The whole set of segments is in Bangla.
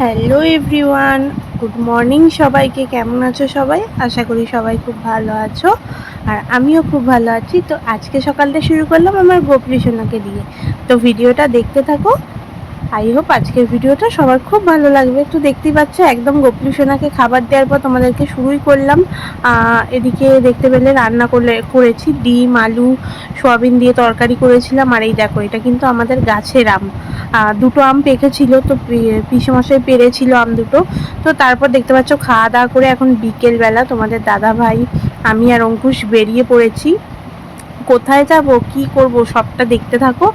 হ্যালো এভরিওয়ান, গুড মর্নিং সবাইকে, কেমন আছো সবাই? আশা করি সবাই খুব ভালো আছো, আর আমিও খুব ভালো আছি। তো আজকে সকালটা শুরু করলাম আমার গোপলি সোনাকে দিয়ে তো ভিডিওটা দেখতে থাকো আই হোপ আজকের ভিডিওটা সবার খুব ভালো লাগবে। তো দেখতেই পাচ্ছ, একদম গোপলি সোনাকে খাবার দেওয়ার পর তোমাদেরকে শুরুই করলাম। এদিকে দেখতে পেলে রান্না করলে, করেছি ডিম, আলু, সোয়াবিন দিয়ে তরকারি করেছিলাম। আর এই দেখো, এটা কিন্তু আমাদের গাছের আম। দুটো আম পেকেছিল, তো পিসেমশাই পেরেছিল আম দুটো। তো তারপর দেখতে পাচ্ছ, খাওয়া দাওয়া করে এখন বিকেলবেলা তোমাদের দাদা ভাই আমি আর অঙ্কুশ বেরিয়ে পড়েছি। কোথায় যাব, কি করব, সবটা দেখতে থাকো।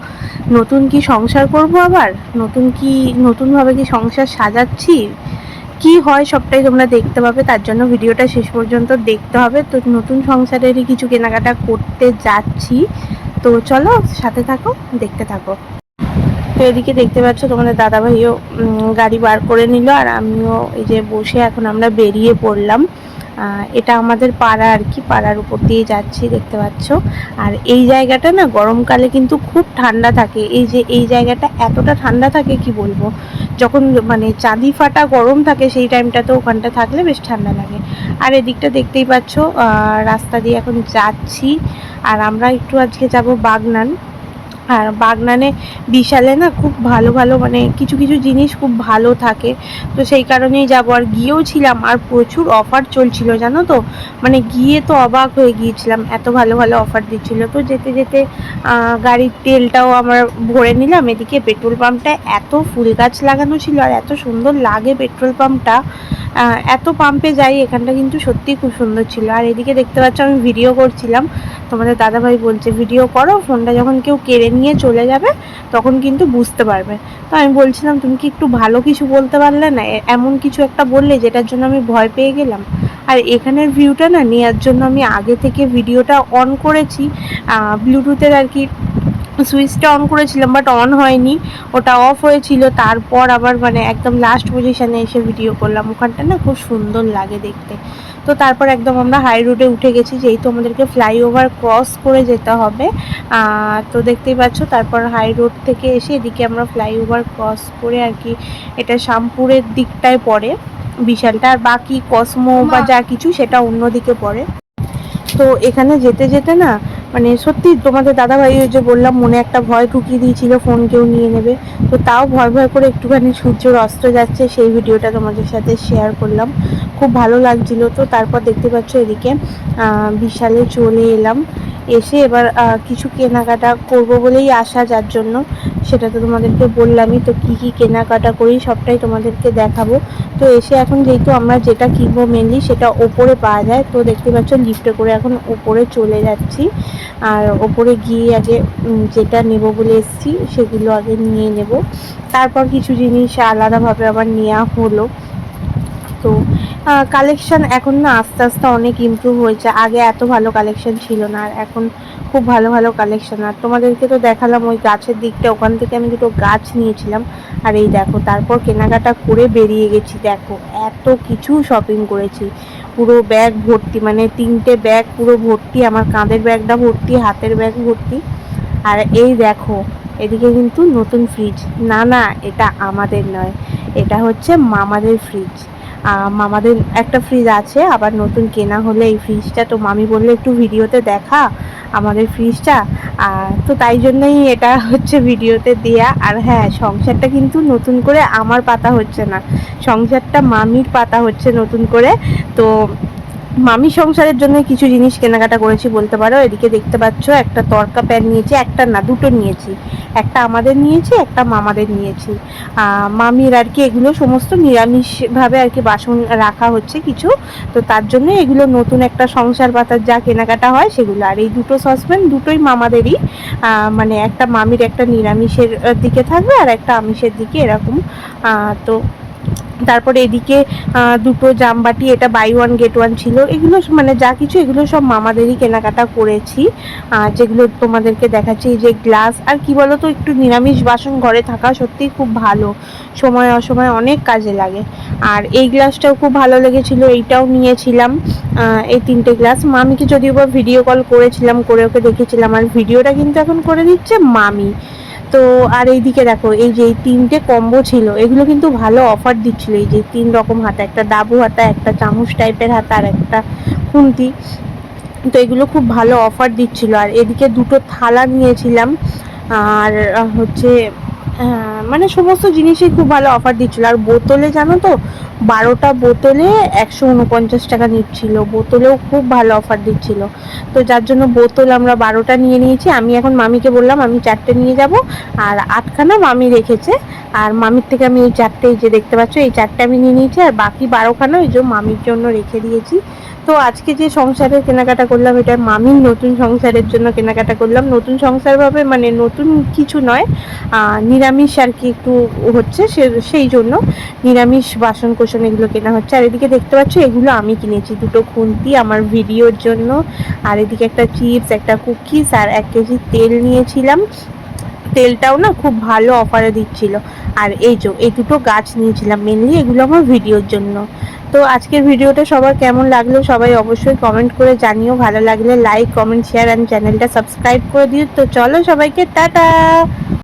নতুন কি সংসার করব আবার? নতুন কি, নতুনভাবে কি সংসার সাজাচ্ছি? কি হয় সবটাই তোমরা দেখতে পাবে, তার জন্য ভিডিওটা শেষ পর্যন্ত দেখতে হবে। তো নতুন সংসারেরই কিছু কেনাকাটা করতে যাচ্ছি। তো চলো সাথে থাকো, দেখতে থাকো। তো এদিকে দেখতে পাচ্ছ তোমাদের দাদাভাইও গাড়ি বার করে নিল আর আমিও এই যে বসে এখন আমরা বেরিয়ে পড়লাম। এটা আমাদের পাড়া আর কি, পাড়ার উপর দিয়ে যাচ্ছি, দেখতে পাচ্ছ। আর এই জায়গাটা না গরমকালে কিন্তু খুব ঠান্ডা থাকে। এই যে এই জায়গাটা এতটা ঠান্ডা থাকে কি বলব? যখন মানে চাঁদি ফাটা গরম থাকে, সেই টাইমটাতে ওখানটা থাকলে বেশ ঠান্ডা লাগে। আর এদিকটা দেখতেই পাচ্ছ রাস্তা দিয়ে এখন যাচ্ছি। আর আমরা একটু আজকে যাব বাগনান। আর বাগনানে বিশালে না খুব ভালো ভালো মানে কিছু কিছু জিনিস খুব ভালো থাকে। তো সেই কারণেই যাব। আর গিয়েও ছিলাম, আর প্রচুর অফার চলছিল, জানো তো? মানে গিয়ে তো অবাক হয়ে গিয়েছিলাম, এত ভালো ভালো অফার দিচ্ছিল। তো যেতে যেতে গাড়ির তেলটাও আমরা ভরে নিলাম। এদিকে পেট্রোল পাম্পটা এত ফুল গাছ লাগানো ছিল, আর এত সুন্দর লাগে পেট্রোল পাম্পটা এত পাম্পে যাই, এখানটা কিন্তু সত্যিই খুব সুন্দর ছিল। আর এদিকে দেখতে পাচ্ছ, আমি ভিডিও করছিলাম। তোমাদের দাদাভাই বলছে ভিডিও করো ফোনটা যখন কেউ কেড়ে নিয়ে চলে যাবে, তখন কিন্তু বুঝতে পারবে। তো আমি বলছিলাম, তুমি কি একটু ভালো কিছু বলতে পারলে না? এমন কিছু একটা বললে, যেটার জন্য আমি ভয় পেয়ে গেলাম? আর এখানের ভিউটা না নেওয়ার জন্য আমি আগে থেকে ভিডিওটা অন করেছি। ব্লুটুথের আর কি সুইচটা অন করেছিলাম বাট অন হয়নি। ওটা অফ হয়েছিল তারপর আবার মানে একদম লাস্ট পজিশানে এসে ভিডিও করলাম। ওখানটা না খুব সুন্দর লাগে দেখতে। তো তারপর একদম আমরা হাই রোডে উঠে গেছি যেহেতু আমাদেরকে ফ্লাইওভার ক্রস করে যেতে হবে। তো দেখতেই পাচ্ছ তারপর হাই রোড থেকে এসে এদিকে আমরা ফ্লাইওভার ক্রস করে আর কি এটা শামপুরের দিকটায় পড়ে। বিশালটা আর বাকি কসমো বা যা কিছু সেটা অন্যদিকে পড়ে। তো এখানে যেতে যেতে না মানে সত্যি তোমাদের দাদাভাই ওই যে বললাম, মনে একটা ভয় ঢুকিয়ে দিয়েছিল ফোন কেউ নিয়ে নেবে। তো তাও ভয় ভয় করে একটুখানি সূর্যর অস্ত যাচ্ছে, সেই ভিডিওটা তোমাদের সাথে শেয়ার করলাম। খুব ভালো লাগছিল। তো তারপর দেখতে পাচ্ছ এদিকে বিশালে চলে এলাম। এসে এবার কিছু কেনাকাটা করব বলেই আসা যার জন্য সেটা তো তোমাদেরকে বললামই। তো কি কি কেনাকাটা করি সবটাই তোমাদেরকে দেখাবো। তো এসে এখন যেহেতু আমরা যেটা কিনবো মেনলি সেটা ওপরে পাওয়া যায়। তো দেখতে পাচ্ছ লিফটে করে এখন ওপরে চলে যাচ্ছি। আর ওপরে গিয়ে আগে যেটা নেব বলে এসেছি সেগুলো আগে নিয়ে নেব। তারপর কিছু জিনিস আলাদাভাবে আবার নেওয়া হলো। তো কালেকশান এখন না আস্তে আস্তে অনেক ইমপ্রুভ হয়েছে। আগে এত ভালো কালেকশান ছিল না, আর এখন খুব ভালো ভালো কালেকশান আর তোমাদেরকে তো দেখালাম ওই গাছের দিকটা, ওখান থেকে আমি দুটো গাছ নিয়েছিলাম। আর এই দেখো, তারপর কেনাকাটা করে বেরিয়ে গেছি। দেখো, এত কিছু শপিং করেছি। পুরো ব্যাগ ভর্তি মানে তিনটে ব্যাগ পুরো ভর্তি, আমার কাঁধের ব্যাগটা ভর্তি, হাতের ব্যাগ ভর্তি। আর এই দেখো, এদিকে কিন্তু নতুন ফ্রিজ না না, এটা আমাদের নয়, এটা হচ্ছে মামাদের ফ্রিজ মামাদের একটা ফ্রিজ আছে, আবার নতুন কেনা হলে এই ফ্রিজটা তো মামি বললে একটু ভিডিওতে দেখা আমাদের ফ্রিজটা তো তাই জন্যই এটা হচ্ছে ভিডিওতে দেয়া। আর হ্যাঁ সংসারটা কিন্তু নতুন করে আমার পাতা হচ্ছে না। সংসারটা মামির পাতা হচ্ছে নতুন করে। তো মামি সংসারের জন্য কিছু জিনিস কেনাকাটা করেছি বলতে পারো। এদিকে দেখতে পাচ্ছ, একটা তরকা প্যান নিয়েছি, একটা না, দুটো নিয়েছি। একটা আমাদের নিয়েছি, একটা মামাদের নিয়েছি। মামির আর কি এগুলো সমস্ত নিরামিষভাবে আর কি বাসন রাখা হচ্ছে কিছু। তো তার জন্য এগুলো নতুন একটা সংসার পাতার যা কেনাকাটা হয় সেগুলো। আর এই দুটো সসপ্যান দুটোই মামাদেরই। মানে একটা মামির একটা নিরামিষের দিকে থাকবে আর একটা আমিষের দিকে এরকম। তো তারপরে এদিকে দুটো জামবাটি এটা বাই ওয়ান গেট ওয়ান ছিল। এগুলো মানে যা কিছু, এগুলো সব মামাদেরই কেনাকাটা করেছি। যেগুলো তোমাদেরকে দেখাচ্ছি যে গ্লাস আর কি বলো তো একটু নিরামিষ বাসন ঘরে থাকা সত্যিই খুব ভালো। সময় অসময় অনেক কাজে লাগে। আর এই গ্লাসটাও খুব ভালো লেগেছিল, এইটাও নিয়েছিলাম। এই তিনটে গ্লাস মামিকে যদিও বা ভিডিও কল করেছিলাম, করে ওকে দেখেছিলাম আর ভিডিওটা কিন্তু এখন করে দিচ্ছে মামি। তো আর এইদিকে দেখো, এই যে তিনটে কম্বো ছিল, এগুলো কিন্তু ভালো অফার দিচ্ছিল। এই যে তিন রকম হাতা, একটা দাবু হাতা, একটা চামচ টাইপের হাতা আর একটা খুন্তি। তো এগুলো খুব ভালো অফার দিচ্ছিল। আর এদিকে দুটো থালা নিয়েছিলাম। আর হচ্ছে মানে সমস্ত জিনিসই খুব ভালো অফার দিচ্ছিল। আর বোতলে জানো তো, বারোটা বোতলে একশো উনপঞ্চাশ টাকা নিচ্ছিল। বোতলেও খুব ভালো অফার দিচ্ছিল। তো যার জন্য বোতল আমরা বারোটা নিয়ে নিয়েছি। আমি এখন মামিকে বললাম, আমি চারটে নিয়ে যাব। আর আটখানা মামি রেখেছে। আর মামির থেকে আমি এই চারটে এই যে দেখতে পাচ্ছ, এই চারটে আমি নিয়ে নিয়েছি। আর বাকি বারোখানা ওই যে মামির জন্য রেখে দিয়েছি। তো আজকে যে সংসারের কেনাকাটা করলাম, এটা মামির নতুন সংসারের জন্য কেনাকাটা করলাম। নতুন সংসার ভাবে মানে নতুন কিছু নয় নিরামিষ আর কি একটু হচ্ছে সে, সেই জন্য নিরামিষ বাসন কোসন এগুলো কেনা হচ্ছে। আর এদিকে দেখতে পাচ্ছ, এগুলো আমি কিনেছি দুটো খুন্তি আমার ভিডিওর জন্য। আর এদিকে একটা চিপস, একটা কুকিজ আর এক কেজি তেল নিয়েছিলাম। তেলটাও না খুব ভালো অফারে দিচ্ছিল। আর এই যে, এই দুটো গাছ নিয়েছিলাম মেনলি এগুলো আমার ভিডিওর জন্য। তো আজকের ভিডিওটা সবার কেমন লাগল সবাই অবশ্যই কমেন্ট করে জানিও। ভালো লাগলে লাইক কমেন্ট শেয়ার অ্যান্ড চ্যানেলটা সাবস্ক্রাইব করে দিও। তো চলো সবাইকে টাটা!